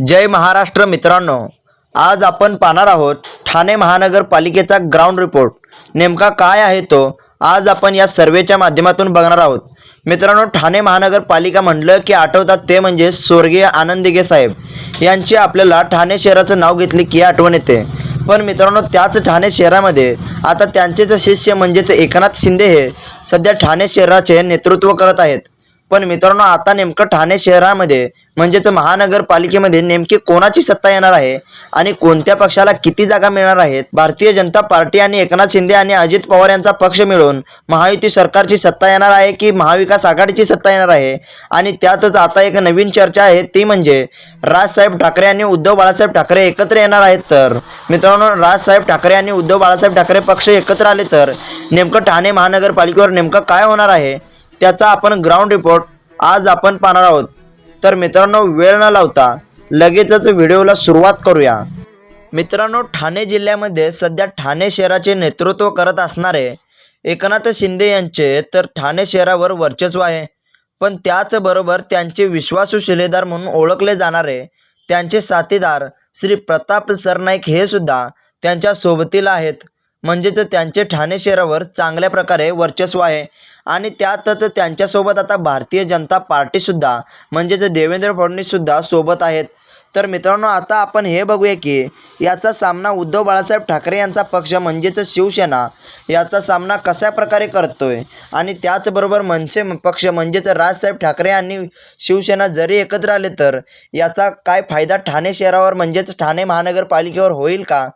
जय महाराष्ट्र मित्रांनो आज आपण पाहणार आहोत ठाणे महानगरपालिकेचा ग्राउंड रिपोर्ट नेमका काय आहे तो आज आपण या सर्वेच्या माध्यमातून बघणार आहोत. मित्रांनो ठाणे महानगरपालिका म्हटलं की आठवतात ते म्हणजे स्वर्गीय आनंद दिघे साहेब. यांची आपल्याला ठाणे शहराचं नाव घेतले की आठवण येते. पण मित्रांनो त्याच ठाणे शहरामध्ये आता त्यांचेच शिष्य म्हणजेच एकनाथ शिंदे हे सध्या ठाणे शहराचे नेतृत्व करत आहेत. पण मित्रांनो आता नेमकं ठाणे शहरामध्ये म्हणजेच महानगरपालिकेमध्ये नेमकी कोणाची सत्ता येणार आहे आणि कोणत्या पक्षाला किती जागा मिळणार आहेत? भारतीय जनता पार्टी आणि एकनाथ शिंदे आणि अजित पवार यांचा पक्ष मिळून महायुती सरकारची सत्ता येणार आहे की महाविकास आघाडीची सत्ता येणार आहे? आणि त्यातच आता एक नवीन चर्चा आहे ती म्हणजे राजसाहेब ठाकरे आणि उद्धव बाळासाहेब ठाकरे एकत्र येणार आहेत तर? मित्रांनो राजसाहेब ठाकरे आणि उद्धव बाळासाहेब ठाकरे पक्ष एकत्र आले तर नेमकं ठाणे महानगरपालिकेवर नेमकं काय होणार आहे? त्याचा आपण ग्राउंड रिपोर्ट आज आपण पाहणार आहोत. तर मित्रांनो वेळ न लावता लगेचच व्हिडिओला सुरुवात करूया. मित्रांनो ठाणे जिल्ह्यामध्ये सध्या ठाणे शहराचे नेतृत्व करत असणारे एकनाथ शिंदे यांचे तर ठाणे शहरावर वर्चस्व आहे. पण त्याचबरोबर त्यांचे विश्वासू शिलेदार म्हणून ओळखले जाणारे त्यांचे साथीदार श्री प्रताप सरनाईक हे सुद्धा त्यांच्या सोबतीला आहेत. म्हणजेच त्यांचे ठाणे शहरावर चांगल्या प्रकारे वर्चस्व आहे. आणि त्यातच त्यांच्यासोबत आता भारतीय जनता पार्टीसुद्धा म्हणजेच देवेंद्र फडणवीससुद्धा सोबत आहेत. तर मित्रांनो आता आपण हे बघूया की याचा सामना उद्धव बाळासाहेब ठाकरे यांचा पक्ष म्हणजेच शिवसेना याचा सामना कशा प्रकारे करतो आहे आणि त्याचबरोबर मनसे पक्ष म्हणजेच राजसाहेब ठाकरे आणि शिवसेना जरी एकत्र आले तर याचा काय फायदा ठाणे शहरावर म्हणजेच ठाणे महानगरपालिकेवर होईल का?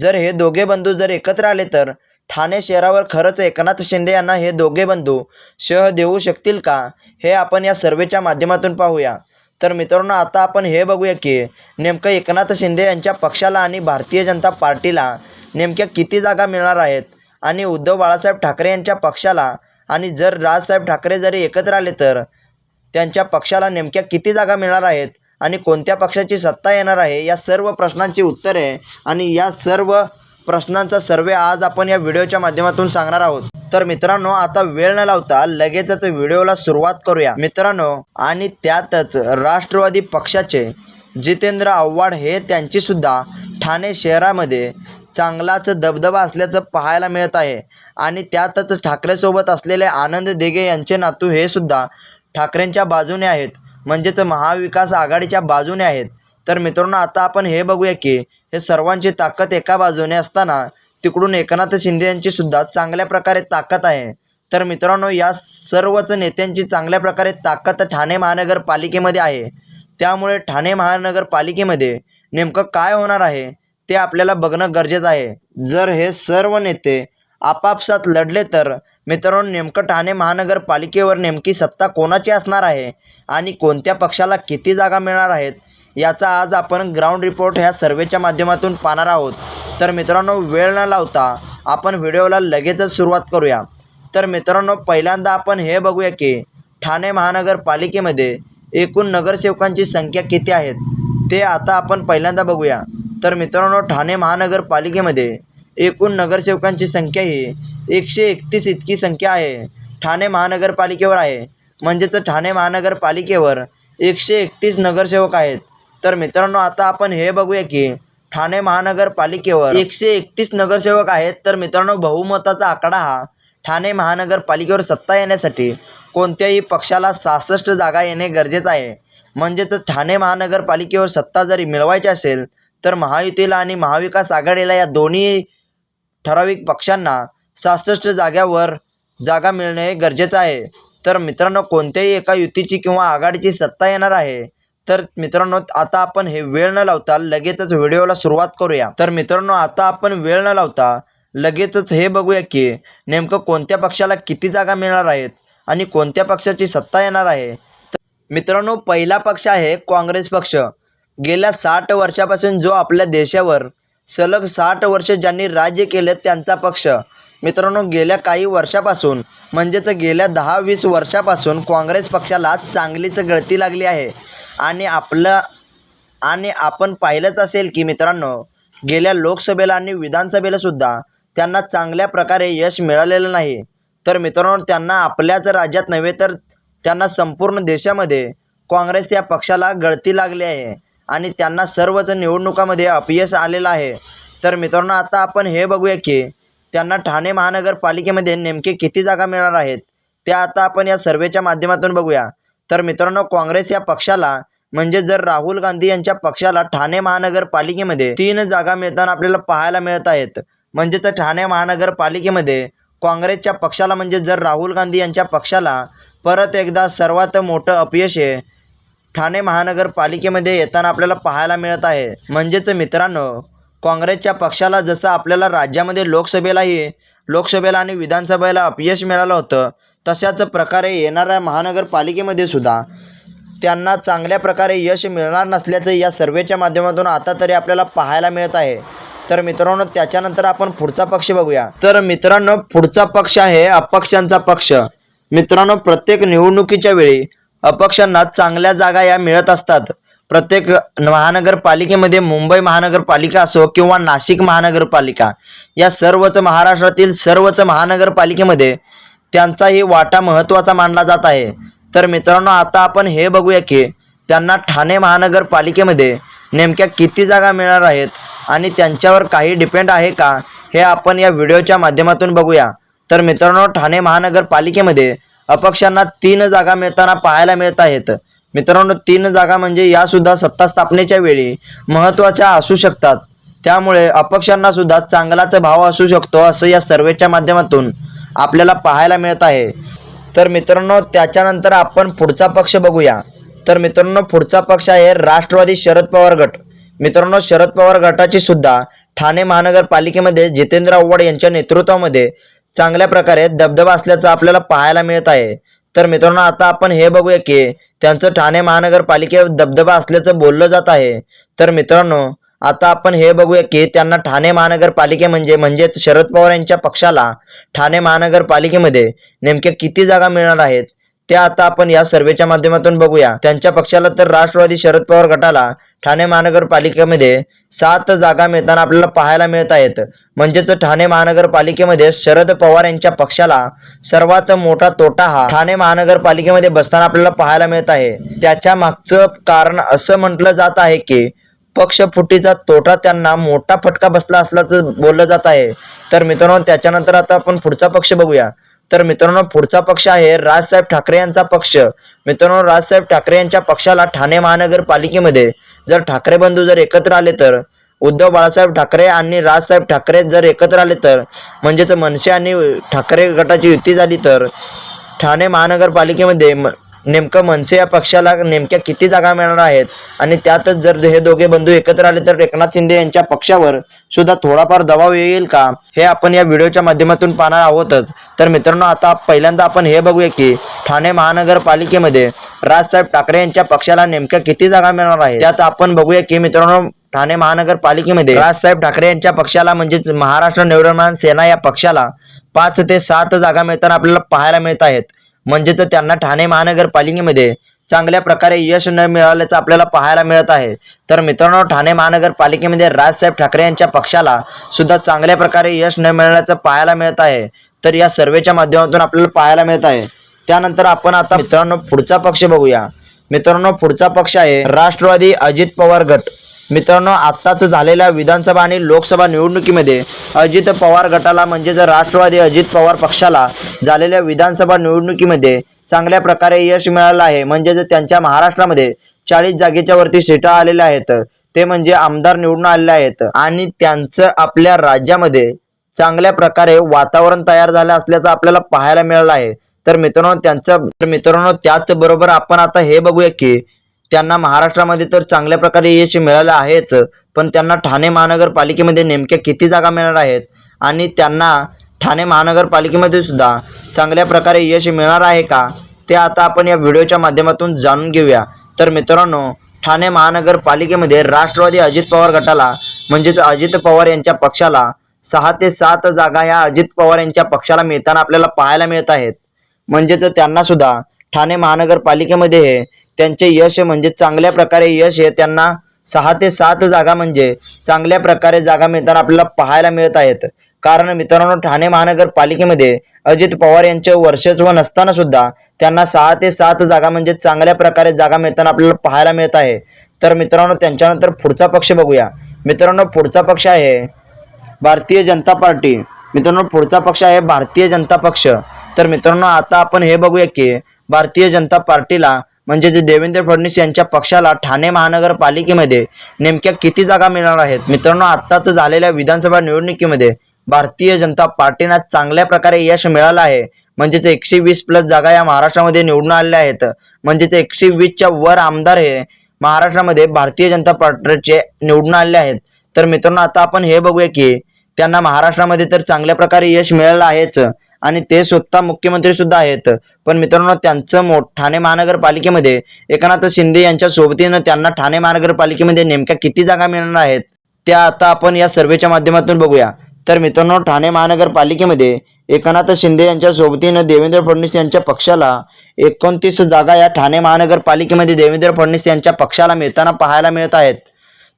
जर हे दोघे बंधू जर एकत्र आले तर ठाणे शहरावर खरंच एकनाथ शिंदे यांना हे दोघे बंधू शह देऊ शकतील का? हे आपण या सर्वेच्या माध्यमातून पाहूया. तर मित्रांनो आता आपण हे बघूया की नेमकं एकनाथ शिंदे यांच्या पक्षाला आणि भारतीय जनता पार्टीला नेमक्या किती जागा मिळणार आहेत? आणि उद्धव बाळासाहेब ठाकरे यांच्या पक्षाला आणि जर राजसाहेब ठाकरे जरी एकत्र आले तर त्यांच्या पक्षाला नेमक्या किती जागा मिळणार आहेत? आणि कोणत्या पक्षाची सत्ता येणार आहे या सर्व प्रश्नांची उत्तरे आणि या सर्व प्रश्नांचा सर्वे आज आपण या व्हिडिओच्या माध्यमातून सांगणार आहोत. तर मित्रांनो आता वेळ न लावता लगेचच व्हिडिओला सुरुवात करूया. मित्रांनो आणि त्यातच राष्ट्रवादी पक्षाचे जितेंद्र आव्हाड हे त्यांची सुद्धा ठाणे शहरामध्ये चांगलाच दबदबा असल्याचं पाहायला मिळत आहे. आणि त्यातच ठाकरेसोबत असलेले आनंद देगे यांचे नातू हे सुद्धा ठाकरेंच्या बाजूने आहेत. म्हणजेच महाविकास आघाडीच्या बाजूने आहेत. तर मित्रांनो आता आपण हे बघूया की हे सर्वांची ताकद एका बाजूने असताना तिकडून एकनाथ शिंदे यांची सुद्धा चांगल्या प्रकारे ताकद आहे. तर मित्रांनो या सर्वच नेत्यांची चांगल्या प्रकारे ताकद ठाणे महानगरपालिकेमध्ये आहे. त्यामुळे ठाणे महानगरपालिकेमध्ये नेमकं काय होणार आहे ते आपल्याला बघणं गरजेचं आहे. जर हे सर्व नेते आपापसात लढले तर मित्रांनो नेमकं ठाणे महानगरपालिकेवर नेमकी सत्ता कोणाची असणार आहे आणि कोणत्या पक्षाला किती जागा मिळणार आहेत याचा आज आपण ग्राउंड रिपोर्ट ह्या सर्वेच्या माध्यमातून पाहणार आहोत. तर मित्रांनो वेळ न लावता आपण व्हिडिओला लगेचच सुरुवात करूया. तर मित्रांनो पहिल्यांदा आपण हे बघूया की ठाणे महानगरपालिकेमध्ये एकूण नगरसेवकांची संख्या किती आहेत ते आता आपण पहिल्यांदा बघूया. तर मित्रांनो ठाणे महानगरपालिकेमध्ये एकूण नगरसेवकांची संख्या ही एकशे एकतीस इतकी संख्या आहे. ठाणे महानगरपालिकेवर आहे. म्हणजेच ठाणे महानगरपालिकेवर एकशे एकतीस नगरसेवक आहेत. तर मित्रांनो आता आपण हे बघूया की ठाणे महानगरपालिकेवर एकशे एकतीस नगरसेवक आहेत. तर मित्रांनो बहुमताचा आकडा हा ठाणे महानगरपालिकेवर सत्ता येण्यासाठी कोणत्याही पक्षाला सहासष्ट जागा येणे गरजेचं आहे. म्हणजेच ठाणे महानगरपालिकेवर सत्ता जरी मिळवायची असेल तर महायुतीला आणि महाविकास आघाडीला या दोन्ही ठराविक पक्षांना सहासष्ट जाग्यावर जागा मिळणे गरजेचं आहे. तर मित्रांनो कोणत्याही एका युतीची किंवा आघाडीची सत्ता येणार आहे तर मित्रांनो आता आपण हे वेळ न लावता लगेचच व्हिडिओला सुरुवात करूया. तर मित्रांनो आता आपण वेळ न लावता लगेचच हे बघूया की नेमकं कोणत्या पक्षाला किती जागा मिळणार आहेत आणि कोणत्या पक्षाची सत्ता येणार आहे. तर मित्रांनो पहिला पक्ष आहे काँग्रेस पक्ष. गेल्या साठ वर्षापासून जो आपल्या देशावर सलग साठ वर्ष ज्यांनी राज्य केले त्यांचा पक्ष. मित्रांनो गेल्या काही वर्षापासून म्हणजेच गेल्या दहा वीस वर्षापासून काँग्रेस पक्षाला चांगलीच गळती लागली आहे. आणि आपलं आणि आपण पाहिलंच असेल की मित्रांनो गेल्या लोकसभेला आणि विधानसभेला सुद्धा त्यांना चांगल्या प्रकारे यश मिळालेलं नाही. तर मित्रांनो त्यांना आपल्याच राज्यात नव्हे तर त्यांना संपूर्ण देशामध्ये काँग्रेस या पक्षाला गळती लागली आहे. आणि त्यांना सर्वच निवडणुकामध्ये अपयश आलेलं आहे. तर मित्रांनो आता आपण हे बघूया की त्यांना ठाणे महानगरपालिकेमध्ये नेमके किती जागा मिळणार आहेत त्या आता आपण या सर्वेच्या माध्यमातून बघूया. तर मित्रांनो काँग्रेस या पक्षाला म्हणजे जर राहुल गांधी यांच्या पक्षाला ठाणे महानगरपालिकेमध्ये तीन जागा मिळताना आपल्याला पाहायला मिळत आहेत म्हणजेच ठाणे महानगरपालिकेमध्ये काँग्रेसच्या पक्षाला म्हणजे जर राहुल गांधी यांच्या पक्षाला परत एकदा सर्वात मोठं अपयश आहे ठाणे महानगरपालिकेमध्ये येताना आपल्याला पाहायला मिळत आहे. म्हणजेच मित्रांनो काँग्रेसच्या पक्षाला जसं आपल्याला राज्यामध्ये लोकसभेलाही लोकसभेला आणि विधानसभेला अपयश मिळालं होतं तशाच प्रकारे येणाऱ्या महानगरपालिकेमध्ये सुद्धा त्यांना चांगल्या प्रकारे यश मिळणार नसल्याचं या सर्वेच्या माध्यमातून आता तरी आपल्याला पाहायला मिळत आहे. तर मित्रांनो त्याच्यानंतर आपण पुढचा पक्ष बघूया. तर मित्रांनो पुढचा पक्ष आहे अपक्षांचा पक्ष. मित्रांनो प्रत्येक निवडणुकीच्या वेळी अपक्षांना चांगल्या जागा या मिळत असतात. प्रत्येक महानगरपालिकेमध्ये मुंबई महानगरपालिका असो किंवा नाशिक महानगरपालिका या सर्वच महाराष्ट्रातील सर्वच महानगरपालिकेमध्ये त्यांचाही वाटा महत्त्वाचा मानला जात आहे. तर मित्रांनो आता आपण हे बघूया की त्यांना ठाणे महानगरपालिकेमध्ये नेमक्या किती जागा मिळणार आहेत आणि त्यांच्यावर काही डिपेंड आहे का हे आपण या व्हिडिओच्या माध्यमातून बघूया. तर मित्रांनो ठाणे महानगरपालिकेमध्ये अपक्षांना तीन जागा मिळताना पाहायला मिळत आहेत. मित्रांनो तीन जागा म्हणजे यासुद्धा सत्ता स्थापनेच्या वेळी महत्त्वाच्या असू शकतात. त्यामुळे अपक्षांना सुद्धा चांगलाच भाव असू शकतो असं या सर्वेच्या माध्यमातून आपल्याला पाहायला मिळत आहे. तर मित्रांनो त्याच्यानंतर आपण पुढचा पक्ष बघूया. तर मित्रांनो पुढचा पक्ष आहे राष्ट्रवादी शरद पवार गट. मित्रांनो शरद पवार गटाची सुद्धा ठाणे महानगरपालिकेमध्ये जितेंद्र आव्हाड यांच्या नेतृत्वामध्ये चांगल्या प्रकारे दबदबा असल्याचं आपल्याला पाहायला मिळत आहे. तर मित्रांनो आता आपण हे बघूया की त्यांचं ठाणे महानगरपालिकेवर दबदबा असल्याचं बोललं जात आहे. तर मित्रांनो आता आपण हे बघूया की त्यांना ठाणे महानगरपालिके म्हणजे म्हणजेच शरद पवार यांच्या पक्षाला ठाणे महानगरपालिकेमध्ये नेमक्या किती जागा मिळणार आहेत त्या आता आपण या सर्वेच्या माध्यमातून बघूया. त्यांच्या पक्षाला तर राष्ट्रवादी शरद पवार गटाला ठाणे महानगरपालिकेमध्ये सात जागा मिळताना आपल्याला पाहायला मिळत आहेत. म्हणजेच ठाणे महानगरपालिकेमध्ये शरद पवार यांच्या पक्षाला सर्वात मोठा तोटा हा ठाणे महानगरपालिकेमध्ये बसताना आपल्याला पाहायला मिळत आहे. त्याच्या मागचं कारण असं म्हटलं जात आहे की पक्षफुटीचा तोटा त्यांना मोठा फटका बसला असल्याचं बोललं जात आहे. तर मित्रांनो त्याच्यानंतर आता आपण पुढचा पक्ष बघूया. तर मित्रांनो पुढचा पक्ष आहे राजसाहेब ठाकरे यांचा पक्ष. मित्रांनो राजसाहेब ठाकरे यांच्या पक्षाला ठाणे महानगरपालिकेमध्ये जर ठाकरे बंधू जर एकत्र आले तर उद्धव बाळासाहेब ठाकरे आणि राजसाहेब ठाकरे जर एकत्र आले तर म्हणजेच मनसे आणि ठाकरे गटाची युती झाली तर ठाणे महानगरपालिकेमध्ये म- नेमकं मनसे या पक्षाला नेमक्या किती जागा मिळणार आहेत? आणि त्यातच जर हे दोघे बंधू एकत्र आले तर एकनाथ शिंदे यांच्या पक्षावर सुद्धा थोडाफार दबाव येईल का? हे आपण या व्हिडिओच्या माध्यमातून पाहणार आहोतच. तर मित्रांनो आता पहिल्यांदा आपण हे बघूया की ठाणे महानगरपालिकेमध्ये राजसाहेब ठाकरे यांच्या पक्षाला नेमक्या किती जागा मिळणार आहेत? त्यात आपण बघूया की मित्रांनो ठाणे महानगरपालिकेमध्ये राजसाहेब ठाकरे यांच्या पक्षाला म्हणजेच महाराष्ट्र नवनिर्माण सेना या पक्षाला पाच ते सात जागा मिळताना आपल्याला पाहायला मिळत आहेत. म्हणजेच त्यांना ठाणे महानगरपालिकेमध्ये चांगल्या प्रकारे यश न मिळाल्याचं आपल्याला पाहायला मिळत आहे. तर मित्रांनो ठाणे महानगरपालिकेमध्ये राजसाहेब ठाकरे यांच्या पक्षाला सुद्धा चांगल्या प्रकारे यश न मिळाल्याचं पाहायला मिळत आहे. तर या सर्वेच्या माध्यमातून आपल्याला पाहायला मिळत आहे. त्यानंतर आपण आता मित्रांनो पुढचा पक्ष बघूया. मित्रांनो पुढचा पक्ष आहे राष्ट्रवादी अजित पवार गट. मित्रांनो आत्ताच झालेल्या विधानसभा आणि लोकसभा निवडणुकीमध्ये अजित पवार गटाला म्हणजेच राष्ट्रवादी अजित पवार पक्षाला झालेल्या विधानसभा निवडणुकीमध्ये चांगल्या प्रकारे यश मिळालं आहे. म्हणजेच त्यांच्या महाराष्ट्रामध्ये चाळीस जागेच्या वरती सीटा आलेल्या आहेत. ते म्हणजे आमदार निवडून आलेले आहेत. आणि त्यांचं आपल्या राज्यामध्ये चांगल्या प्रकारे वातावरण तयार झालं असल्याचं आपल्याला पाहायला मिळालं आहे. तर मित्रांनो त्यांचं तर मित्रांनो त्याचबरोबर आपण आता हे बघूया की त्यांना महाराष्ट्रामध्ये तर चांगल्या प्रकारे यश मिळालं आहेच पण त्यांना ठाणे महानगरपालिकेमध्ये नेमक्या किती जागा मिळणार आहेत? आणि त्यांना ठाणे महानगरपालिकेमध्ये सुद्धा चांगल्या प्रकारे यश मिळणार आहे का? ते आता आपण या व्हिडिओच्या माध्यमातून जाणून घेऊया. तर मित्रांनो ठाणे महानगरपालिकेमध्ये राष्ट्रवादी अजित पवार गटाला म्हणजेच अजित पवार यांच्या पक्षाला सहा ते सात जागा ह्या अजित पवार यांच्या पक्षाला मिळताना आपल्याला पाहायला मिळत आहेत. म्हणजेच त्यांना सुद्धा ठाणे महानगरपालिकेमध्ये हे त्यांचे यश म्हणजे चांगल्या प्रकारे यश हे त्यांना सहा ते सात जागा म्हणजे चांगल्या प्रकारे जागा मिळताना आपल्याला पाहायला मिळत आहेत. कारण मित्रांनो ठाणे महानगरपालिकेमध्ये अजित पवार यांचे वर्षस्व नसताना सुद्धा त्यांना सहा ते सात जागा म्हणजे चांगल्या प्रकारे जागा मिळताना आपल्याला पाहायला मिळत आहे. तर मित्रांनो त्यांच्यानंतर पुढचा पक्ष बघूया. मित्रांनो पुढचा पक्ष आहे भारतीय जनता पार्टी. मित्रांनो पुढचा पक्ष आहे भारतीय जनता पक्ष. तर मित्रांनो आता आपण हे बघूया की भारतीय जनता पार्टीला म्हणजे जे देवेंद्र फडणवीस यांच्या पक्षाला ठाणे महानगरपालिकेमध्ये नेमक्या किती जागा मिळणार आहेत? मित्रांनो आत्ताच झालेल्या विधानसभा निवडणुकीमध्ये भारतीय जनता पार्टीना चांगल्या प्रकारे यश मिळालं आहे. म्हणजेच एकशे वीस प्लस जागा या महाराष्ट्रामध्ये निवडून आलेल्या आहेत. म्हणजेच एकशे वीसच्या वर आमदार हे महाराष्ट्रामध्ये भारतीय जनता पार्टीचे निवडून आलेले आहेत. तर मित्रांनो आता आपण हे बघूया की त्यांना महाराष्ट्रामध्ये तर चांगल्या प्रकारे यश मिळालं आहेच. आणि ते स्वतः मुख्यमंत्री सुद्धा आहेत. पण मित्रांनो त्यांचं मो ठाणे महानगरपालिकेमध्ये एकनाथ शिंदे यांच्या सोबतीनं त्यांना ठाणे महानगरपालिकेमध्ये नेमक्या किती जागा मिळणार आहेत त्या आता आपण या सर्वेच्या माध्यमातून बघूया. तर मित्रांनो ठाणे महानगरपालिकेमध्ये एकनाथ शिंदे यांच्या सोबतीनं देवेंद्र फडणवीस यांच्या पक्षाला एकोणतीस जागा या ठाणे महानगरपालिकेमध्ये देवेंद्र फडणवीस यांच्या पक्षाला मिळताना पाहायला मिळत आहेत.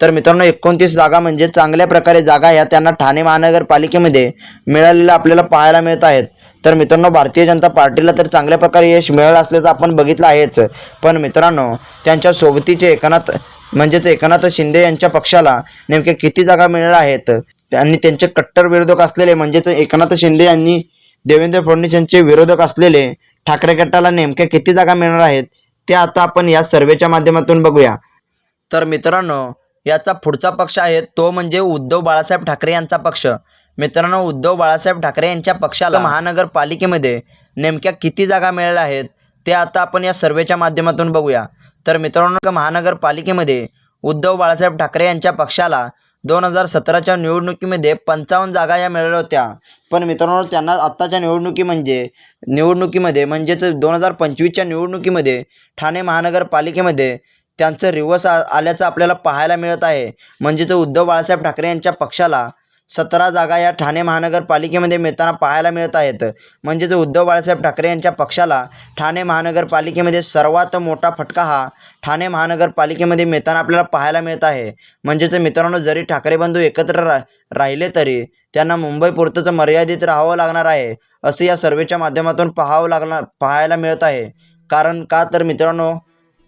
तर मित्रांनो एकोणतीस जागा म्हणजे चांगल्या प्रकारे जागा या त्यांना ठाणे महानगरपालिकेमध्ये मिळालेल्या आपल्याला पाहायला मिळत आहेत. तर मित्रांनो भारतीय जनता पार्टीला तर चांगल्या प्रकारे यश मिळालं असल्याचं आपण बघितलं आहेच. पण मित्रांनो त्यांच्या सोबतीचे एकनाथ म्हणजेच एकनाथ शिंदे यांच्या पक्षाला नेमक्या किती जागा मिळाल्या आहेत? आणि त्यांचे कट्टर विरोधक असलेले म्हणजेच एकनाथ शिंदे यांनी देवेंद्र फडणवीस यांचे विरोधक असलेले ठाकरे गटाला नेमक्या किती जागा मिळणार आहेत? ते आता आपण या सर्वेच्या माध्यमातून बघूया. तर मित्रांनो याचा पुढचा पक्ष आहे तो म्हणजे उद्धव बाळासाहेब ठाकरे यांचा पक्ष. मित्रांनो उद्धव बाळासाहेब ठाकरे यांच्या पक्षाला महानगरपालिकेमध्ये नेमक्या किती जागा मिळाल्या आहेत ते आता आपण या सर्वेच्या माध्यमातून बघूया. तर मित्रांनो महानगरपालिकेमध्ये उद्धव बाळासाहेब ठाकरे यांच्या पक्षाला दोन हजार सतराच्या निवडणुकीमध्ये पंचावन्न जागा या मिळाल्या होत्या. पण मित्रांनो त्यांना आत्ताच्या निवडणुकी म्हणजे निवडणुकीमध्ये म्हणजेच दोन हजार पंचवीसच्या निवडणुकीमध्ये ठाणे महानगरपालिकेमध्ये त्यांचं रिवर्स आ आल्याचं आपल्याला पाहायला मिळत आहे. म्हणजेच उद्धव बाळासाहेब ठाकरे यांच्या पक्षाला सतरा जागा या ठाणे महानगरपालिकेमध्ये मिळताना पाहायला मिळत आहेत. म्हणजेच उद्धव बाळासाहेब ठाकरे यांच्या पक्षाला ठाणे महानगरपालिकेमध्ये सर्वात मोठा फटका हा ठाणे महानगरपालिकेमध्ये मिळताना आपल्याला पाहायला मिळत आहे. म्हणजेच मित्रांनो जरी ठाकरे बंधू एकत्र रा राहिले तरी त्यांना मुंबईपुरतंच मर्यादित राहावं लागणार आहे असं या सर्वेच्या माध्यमातून पाहावं लागणार पाहायला मिळत आहे. कारण का तर मित्रांनो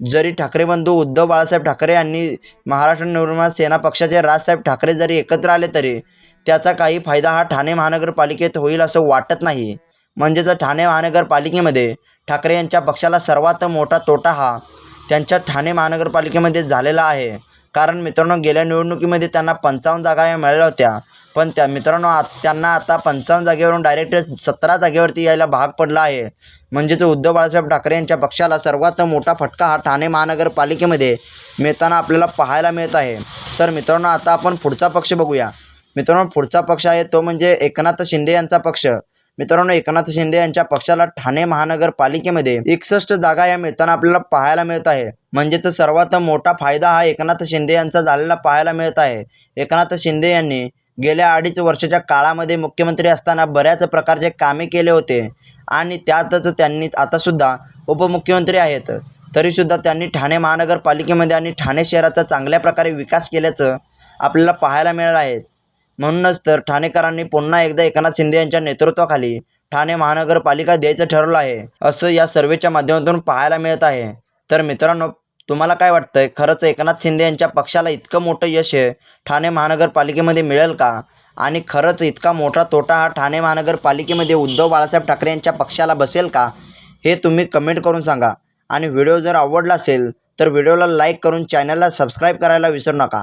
जरी ठाकरे बंधू उद्धव बाळासाहेब ठाकरे यांनी महाराष्ट्र निर्माण सेना पक्षाचे राजसाहेब ठाकरे जरी एकत्र आले तरी त्याचा काही फायदा हा ठाणे महानगरपालिकेत होईल असं वाटत नाही. म्हणजेच ठाणे महानगरपालिकेमध्ये ठाकरे यांच्या पक्षाला सर्वात मोठा तोटा हा त्यांच्या ठाणे महानगरपालिकेमध्ये झालेला आहे. कारण मित्रांनो गेल्या निवडणुकीमध्ये त्यांना पंचावन्न जागा या मिळाल्या होत्या. पण त्या मित्रांनो आ त्यांना आता पंचावन्न जागेवरून डायरेक्ट सतरा जागेवरती यायला भाग पडला आहे. म्हणजेच उद्धव बाळासाहेब ठाकरे यांच्या पक्षाला सर्वात मोठा फटका हा ठाणे महानगरपालिकेमध्ये मिळताना आपल्याला पाहायला मिळत आहे. तर मित्रांनो आता आपण पुढचा पक्ष बघूया. मित्रांनो पुढचा पक्ष आहे तो म्हणजे एकनाथ शिंदे यांचा पक्ष. मित्रांनो एकनाथ शिंदे यांच्या पक्षाला ठाणे महानगरपालिकेमध्ये एकसष्ट जागा या मिळताना आपल्याला पाहायला मिळत आहे. म्हणजेच सर्वात मोठा फायदा हा एकनाथ शिंदे यांचा झालेला पाहायला मिळत आहे. एकनाथ शिंदे यांनी गेल्या अडीच वर्षाच्या काळामध्ये मुख्यमंत्री असताना बऱ्याच प्रकारचे कामे केले होते आणि त्यातच त्यांनी आतासुद्धा उपमुख्यमंत्री आहेत. तरीसुद्धा त्यांनी ठाणे महानगरपालिकेमध्ये आणि ठाणे शहराचा चांगल्या प्रकारे विकास केल्याचं आपल्याला पाहायला मिळालं आहे. म्हणूनच तर ठाणेकरांनी पुन्हा एकदा एकनाथ शिंदे यांच्या नेतृत्वाखाली ठाणे महानगरपालिका द्यायचं ठरवलं आहे असं या सर्वेच्या माध्यमातून पाहायला मिळत आहे. तर मित्रांनो तुम्हाला काय वाटतंय? खरंच एकनाथ शिंदे यांच्या पक्षाला इतकं मोठं यश आहे ठाणे महानगरपालिकेमध्ये मिळेल का? आणि खरंच इतका मोठा तोटा हा ठाणे महानगरपालिकेमध्ये उद्धव बाळासाहेब ठाकरे यांच्या पक्षाला बसेल का? हे तुम्ही कमेंट करून सांगा. आणि व्हिडिओ जर आवडला असेल तर व्हिडिओला लाईक करून चॅनलला सबस्क्राईब करायला विसरू नका.